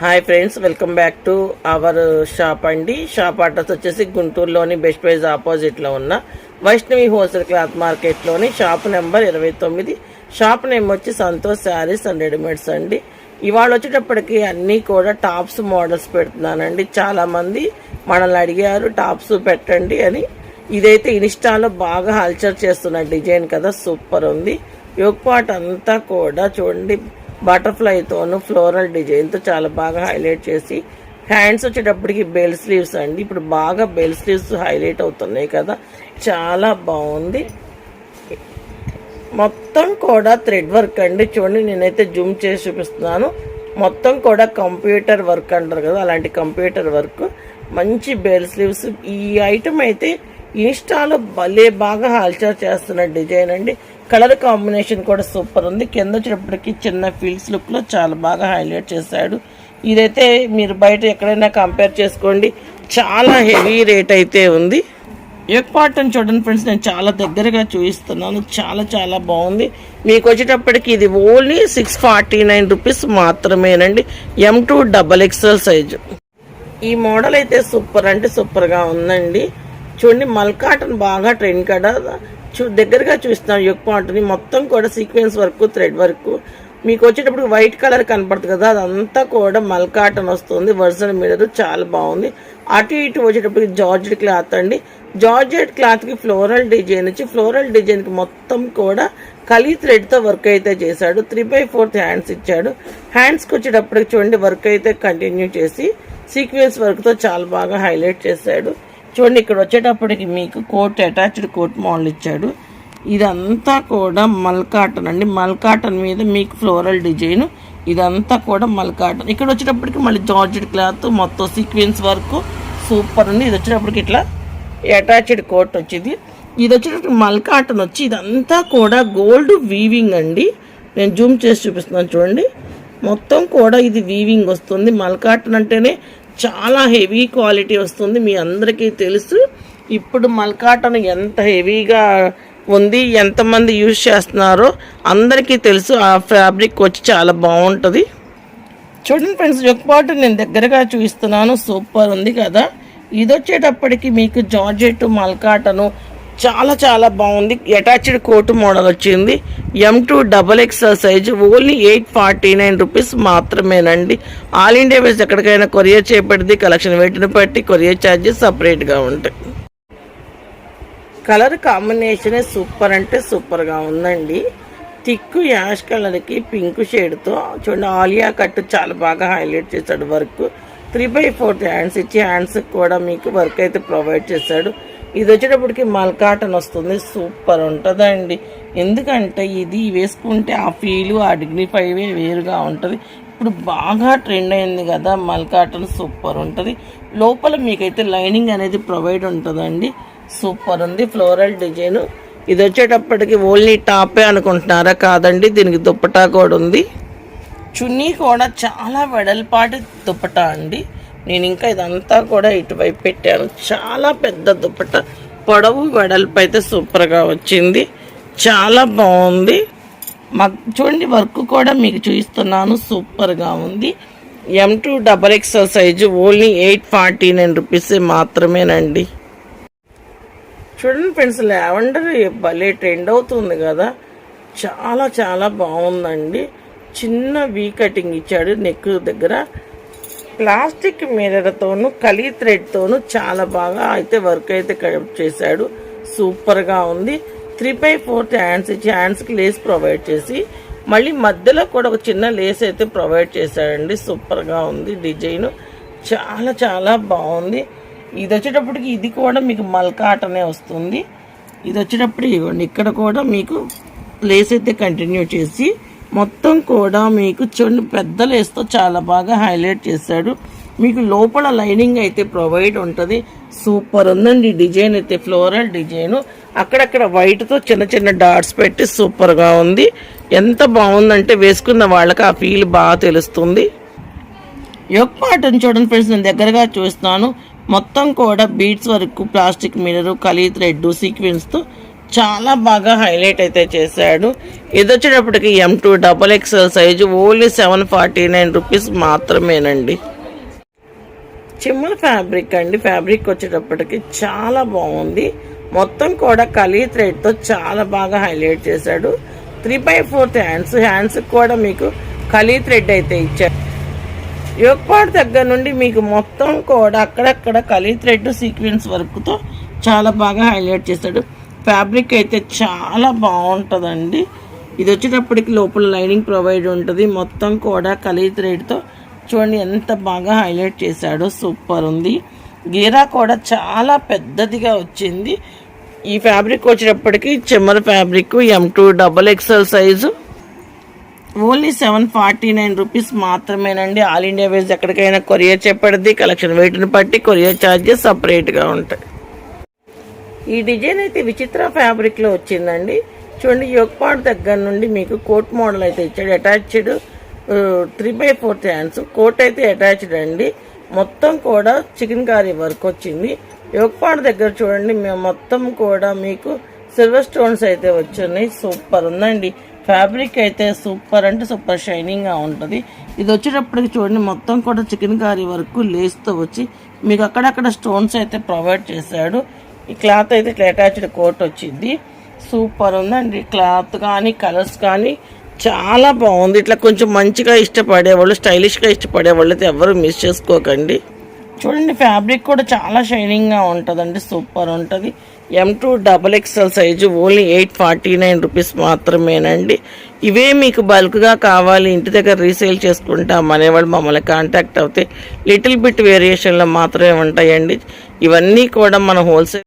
Hi friends welcome back to our shop అండి. Shop address వచ్చేసి గుంటూరులోని బెస్ట్ ప్రైజ్ ఆపోజిట్లో ఉన్న వైష్ణవి హోల్సేల్ క్లాత్ మార్కెట్లోని షాప్ నెంబర్ ఇరవై తొమ్మిది. షాప్ నేమ్ వచ్చి సంతోష్ శారీస్ అండ్ రెడీమేడ్స్ అండి. ఇవాళ వచ్చేటప్పటికి అన్నీ కూడా టాప్స్ మోడల్స్ పెడుతున్నానండి. చాలామంది మనల్ని అడిగారు టాప్స్ పెట్టండి అని. ఇదైతే ఇన్స్టాలో బాగా హల్చర్ చేస్తున్న డిజైన్ కదా సూపర్ ఉంది. యోగ్ పార్ట్ అంతా కూడా చూడండి బటర్ఫ్లైతోను ఫ్లోరల్ డిజైన్తో చాలా బాగా హైలైట్ చేసి హ్యాండ్స్ వచ్చేటప్పటికి బెల్ స్లీవ్స్ అండి. ఇప్పుడు బాగా బెల్ స్లీవ్స్ హైలైట్ అవుతున్నాయి కదా. చాలా బాగుంది. మొత్తం కూడా థ్రెడ్ వర్క్ అండి. చూడండి నేనైతే జూమ్ చేసి చూపిస్తున్నాను. మొత్తం కూడా కంప్యూటర్ వర్క్ అంటారు కదా అలాంటి కంప్యూటర్ వర్క్. మంచి బెల్ స్లీవ్స్. ఈ ఐటమ్ అయితే ఇన్స్టాలో భలే బాగా హల్చర్ చేస్తున్న డిజైన్ అండి. కలర్ కాంబినేషన్ కూడా సూపర్ ఉంది. కింద వచ్చేటప్పటికి చిన్న ఫీల్స్ లుక్లో చాలా బాగా హైలైట్ చేశాడు. ఇదైతే మీరు బయట ఎక్కడైనా కంపేర్ చేసుకోండి. చాలా హెవీ రేట్ అయితే ఉంది. ఎగ్ పాటన్ చూడండి ఫ్రెండ్స్ నేను చాలా దగ్గరగా చూపిస్తున్నాను. చాలా చాలా బాగుంది. మీకు వచ్చేటప్పటికి ఇది only six forty nine rupees మాత్రమేనండి. M two double XL size ఈ మోడల్ అయితే సూపర్ అంటే సూపర్గా ఉందండి. చూడండి మల్కాటన్ బాగా ట్రెండ్ కదా. చూ దగ్గరగా చూస్తున్నాం యొక్క పాటని మొత్తం కూడా సీక్వెన్స్ వర్క్ థ్రెడ్ వర్క్. మీకు వచ్చేటప్పుడు వైట్ కలర్ కనపడుతుంది కదా అదంతా కూడా మల్కాటన్ వస్తుంది. వర్జన్ మీద చాలా బాగుంది. అటు ఇటు వచ్చేటప్పుడు జార్జెట్ క్లాత్ అండి. జార్జెట్ క్లాత్కి ఫ్లోరల్ డిజైన్ వచ్చి ఫ్లోరల్ డిజైన్కి మొత్తం కూడా కలీ థ్రెడ్తో వర్క్ అయితే చేశాడు. త్రీ బై ఫోర్త్ హ్యాండ్స్ ఇచ్చాడు. హ్యాండ్స్కి వచ్చేటప్పటికి చూడండి వర్క్ అయితే కంటిన్యూ చేసి సీక్వెన్స్ వర్క్తో చాలా బాగా హైలైట్ చేశాడు. చూడండి ఇక్కడ వచ్చేటప్పటికి మీకు కోట్ అటాచ్డ్ కోట్ మోడల్ ఇచ్చాడు. ఇదంతా కూడా మల్కాటన్ అండి. మల్కాటన్ మీద మీకు ఫ్లోరల్ డిజైన్ ఇదంతా కూడా మల్కాటన్ ఇక్కడ వచ్చేటప్పటికి మళ్ళీ జార్జెడ్ క్లాత్ మొత్తం సీక్వెన్స్ వర్క్ సూపర్ ఉంది. ఇది వచ్చేటప్పటికి ఇట్లా అటాచ్డ్ కోట్ వచ్చింది. ఇది వచ్చేటప్పటికి మల్కాటన్ వచ్చి ఇదంతా కూడా గోల్డ్ వీవింగ్ అండి. నేను జూమ్ చేసి చూపిస్తున్నాను చూడండి. మొత్తం కూడా ఇది వీవింగ్ వస్తుంది. మల్కాటన్ అంటేనే చాలా హెవీ క్వాలిటీ వస్తుంది. మీ అందరికీ తెలుసు. ఇప్పుడు మల్కాటన్ ఎంత హెవీగా ఉంది ఎంతమంది యూజ్ చేస్తున్నారో అందరికీ తెలుసు. ఆ ఫ్యాబ్రిక్ వచ్చి చాలా బాగుంటుంది. చూడండి ఫ్రెండ్స్ పాటు నేను దగ్గరగా చూపిస్తున్నాను. సూపర్ ఉంది కదా. ఇది వచ్చేటప్పటికి మీకు జార్జెట్ మల్కాటను చాలా చాలా బాగుంది. అటాచ్డ్ కోటు మోడల్ వచ్చింది. M two double XL size only eight forty nine rupees మాత్రమేనండి. ఆల్ ఇండియా బేస్ ఎక్కడికైనా కొరియర్ చేపడింది కలెక్షన్ వెయిట్ని బట్టి కొరియర్ ఛార్జెస్ సపరేట్గా ఉంటాయి. కలర్ కాంబినేషనే సూపర్ అంటే సూపర్గా ఉందండి. థిక్ యాష్ కలర్కి పింక్ షేడ్తో చూడండి ఆలియా కట్ చాలా బాగా హైలైట్ చేశాడు work three by fourth hands ఇచ్చి హ్యాండ్స్కి కూడా మీకు వర్క్ అయితే ప్రొవైడ్ చేశాడు. ఇది వచ్చేటప్పటికి మల్కాటన్ వస్తుంది. సూపర్ ఉంటుందండి. ఎందుకంటే ఇది వేసుకుంటే ఆ ఫీలు ఆ డిగ్నిఫైవే వేరుగా ఉంటుంది. ఇప్పుడు బాగా ట్రెండ్ అయింది కదా మల్కాటన్ సూపర్ ఉంటుంది. లోపల మీకైతే లైనింగ్ అనేది ప్రొవైడ్ ఉంటుందండి. సూపర్ ఉంది ఫ్లోరల్ డిజైన్. ఇది వచ్చేటప్పటికి ఓన్లీ టాపే అనుకుంటున్నారా? కాదండి దీనికి దుప్పటా కూడా ఉంది. చున్నీ కూడా చాలా వెడల్పాటి దుప్పటా అండి. నేను ఇంకా ఇదంతా కూడా ఇటువైపు పెట్టాను. చాలా పెద్ద దుప్పట. పొడవు వెడల్పు అయితే సూపర్గా వచ్చింది. చాలా బాగుంది. మా చూడండి వర్క్ కూడా మీకు చూపిస్తున్నాను. సూపర్గా ఉంది. M two double XL size only eight forty nine rupees మాత్రమేనండి. చూడండి ఫ్రెండ్స్ లావెండర్ భలే ట్రెండ్ అవుతుంది కదా. చాలా చాలా బాగుందండి. చిన్న వీ కటింగ్ ఇచ్చాడు నెక్ దగ్గర. ప్లాస్టిక్ మిర్రర్తోనూ కలీ థ్రెడ్తోనూ చాలా బాగా అయితే వర్క్ అయితే చేశాడు. సూపర్గా ఉంది. త్రీ బై ఫోర్త్ హ్యాండ్స్ ఇచ్చి హ్యాండ్స్కి లేస్ ప్రొవైడ్ చేసి మళ్ళీ మధ్యలో కూడా ఒక చిన్న లేస్ అయితే ప్రొవైడ్ చేశాడండి. సూపర్గా ఉంది డిజైన్. చాలా చాలా బాగుంది. ఇది వచ్చేటప్పటికి ఇది కూడా మీకు మల్కాటనే వస్తుంది. ఇది వచ్చేటప్పుడు ఇవ్వండి. ఇక్కడ కూడా మీకు లేస్ అయితే కంటిన్యూ చేసి మొత్తం కూడా మీకు చూడండి పెద్ద లేస్తో చాలా బాగా హైలైట్ చేశాడు. మీకు లోపల లైనింగ్ అయితే ప్రొవైడ్ ఉంటుంది. సూపర్ ఉందండి డిజైన్ అయితే ఫ్లోరల్ డిజైను. అక్కడక్కడ వైట్తో చిన్న చిన్న డాట్స్ పెట్టి సూపర్గా ఉంది. ఎంత బాగుందంటే వేసుకున్న వాళ్ళకి ఆ ఫీల్ బాగా తెలుస్తుంది. యొక్క పాటను చూడండి ఫ్రెండ్స్ నేను దగ్గరగా చూస్తున్నాను. మొత్తం కూడా బీట్స్ వరకు ప్లాస్టిక్ మిర్రర్ కలీ థ్రెడ్ సీక్వెన్స్తో చాలా బాగా హైలైట్ అయితే చేశాడు. ఇది వచ్చేటప్పటికి M two double XL size only seven forty nine rupees మాత్రమేనండి. చిమ్మల ఫ్యాబ్రిక్ అండి. ఫ్యాబ్రిక్ వచ్చేటప్పటికి చాలా బాగుంది. మొత్తం కూడా కలీ థ్రెడ్తో చాలా బాగా హైలైట్ చేశాడు. త్రీ బై ఫోర్త్ హ్యాండ్స్ హ్యాండ్స్కి కూడా మీకు కలీ థ్రెడ్ అయితే ఇచ్చాడు. యోగపాడు దగ్గర నుండి మీకు మొత్తం కూడా అక్కడక్కడ కలీ థ్రెడ్ సీక్వెన్స్ వర్క్తో చాలా బాగా హైలైట్ చేశాడు. ఫ్యాబ్రిక్ అయితే చాలా బాగుంటుందండి. ఇది వచ్చేటప్పటికి లోపల లైనింగ్ ప్రొవైడ్ ఉంటుంది. మొత్తం కూడా కలీ థ్రెడ్తో చూడండి ఎంత బాగా హైలైట్ చేశాడో సూపర్ ఉంది. గీరా కూడా చాలా పెద్దదిగా వచ్చింది. ఈ ఫ్యాబ్రిక్ వచ్చేటప్పటికి చెమ్మర fabric M two double XL size only seven forty nine rupees మాత్రమేనండి. ఆల్ ఇండియా వేస్ ఎక్కడికైనా కొరియర్ చెప్పడది కలెక్షన్ వెయిట్ని బట్టి కొరియర్ ఛార్జెస్ సపరేట్గా ఉంటాయి. ఈ డిజైన్ అయితే విచిత్ర ఫ్యాబ్రిక్లో వచ్చిందండి. చూడండి యోగపాడు దగ్గర నుండి మీకు కోట్ మోడల్ అయితే ఇచ్చాడు. Attached three by fourth hands coat అయితే అటాచ్డ్ అండి. మొత్తం కూడా చికెన్ కారీ వర్క్ వచ్చింది. యోగపాడు దగ్గర చూడండి మేము మొత్తం కూడా మీకు సిల్వర్ స్టోన్స్ అయితే వచ్చినాయి. సూపర్ ఉందండి. ఫ్యాబ్రిక్ అయితే సూపర్ అంటే సూపర్ షైనింగ్గా ఉంటుంది. ఇది వచ్చేటప్పటికి చూడండి మొత్తం కూడా చికెన్ కారీ వరకు లేస్తో వచ్చి మీకు అక్కడక్కడ స్టోన్స్ అయితే ప్రొవైడ్ చేశాడు. ఈ క్లాత్ అయితే ఇట్లా అటాచ్డ్ కోట్ వచ్చింది. సూపర్ ఉందండి. క్లాత్ కానీ కలర్స్ కానీ చాలా బాగుంది. ఇట్లా కొంచెం మంచిగా ఇష్టపడేవాళ్ళు స్టైలిష్గా ఇష్టపడేవాళ్ళు అయితే ఎవరు మిస్ చేసుకోకండి. చూడండి ఫ్యాబ్రిక్ కూడా చాలా షైనింగ్గా ఉంటుందండి. సూపర్ ఉంటుంది. M two double XL size only eight forty nine rupees మాత్రమేనండి. ఇవే మీకు బల్క్గా కావాలి ఇంటి దగ్గర రీసేల్ చేసుకుంటాం అనేవాళ్ళు మమ్మల్ని కాంటాక్ట్ అవుతే లిటిల్ బిట్ వేరియేషన్లో మాత్రమే ఉంటాయండి. ఇవన్నీ కూడా మన హోల్సేల్